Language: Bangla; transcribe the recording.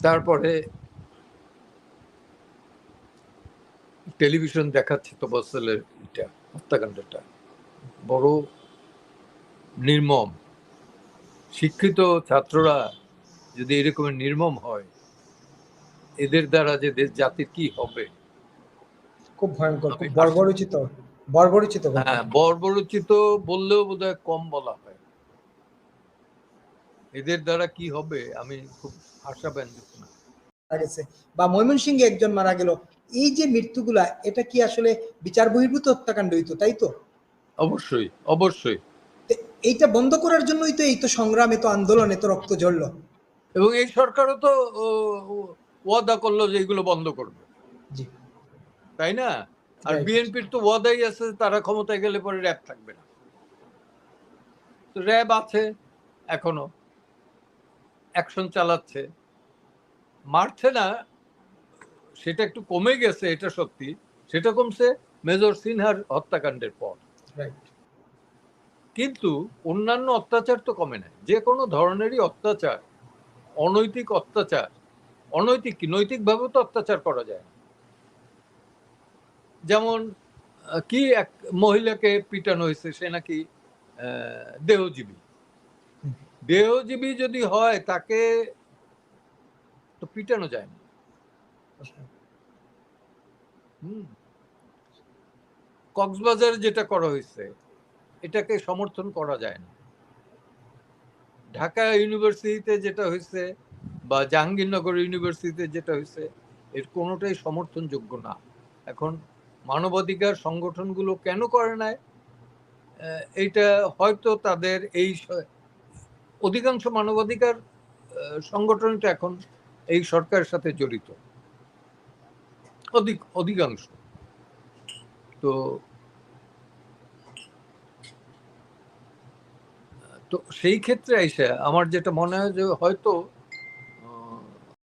তারপরে টেলিভিশন দেখাচ্ছে তো বসেলের এটা হত্যাকাণ্ডটা। বড় নির্মম। শিক্ষিত ছাত্ররা যদি এরকম নির্মম হয় এদের দ্বারা যে দেশ জাতির কি হবে? খুব ভয়ঙ্কর বর্বরচিত বর্বরচিত। হ্যাঁ বর্বরচিত বললেও বোধহয় কম বলা হয়। এদের দ্বারা কি হবে? আমি খুব আশাব্যঞ্জক না। গেছে বা ময়মনসিংহে একজন মারা গেল। এই যে মৃত্যুগুলা এটা কি আসলে বিচার বহির্ভূত হত্যাকাণ্ড হইতো তাই তো? অবশ্যই অবশ্যই। এইটা বন্ধ করার জন্যই তো এই তো সংগ্রাম এত আন্দোলন এত রক্ত ঝরলো। এবং এই সরকারও তো ওয়াদা করল যে এগুলো বন্ধ করবে। জি। তাই না? আর বিএনপির তো ওয়াদাই আছে তারা ক্ষমতায় গেলে পরে র্যাব থাকবে না। তো র্যাব আছে এখনও। অ্যাকশন চালাচ্ছে। মারছে না সেটা একটু কমে গেছে এটা সত্যি। সেটা কমছে মেজর সিনহার হত্যাকাণ্ডের পর। কিন্তু অন্যান্য অত্যাচার তো কমে নাই যে কোনো ধরনেরই অত্যাচার অনৈতিক অত্যাচার অনৈতিক কি? নৈতিকভাবেও তো অত্যাচার করা যায় না। যেমন কি এক মহিলাকে পিটানো হয়েছে সে নাকি দেহজীবী। দেহজীবী যদি হয়, তাকে তো পিটানো যায় না। কক্সবাজারে যেটা করা হয়েছে, এটাকে সমর্থন করা যায় না। ঢাকা ইউনিভার্সিটিতে যেটা হয়েছে বা জাহাঙ্গীরনগর ইউনিভার্সিটিতে যেটা হয়েছে, এর কোনোটাই সমর্থনযোগ্য না। এখন মানবাধিকার সংগঠনগুলো কেন করে নাই? এইটা হয়তো তাদের এই অধিকাংশ মানবাধিকার আহ, সংগঠনটা এখন এই সরকারের সাথে জড়িত। অধিক অধিকাংশ। তো তো সেই ক্ষেত্রে আইসা আমার যেটা মনে হয় যে হয়তো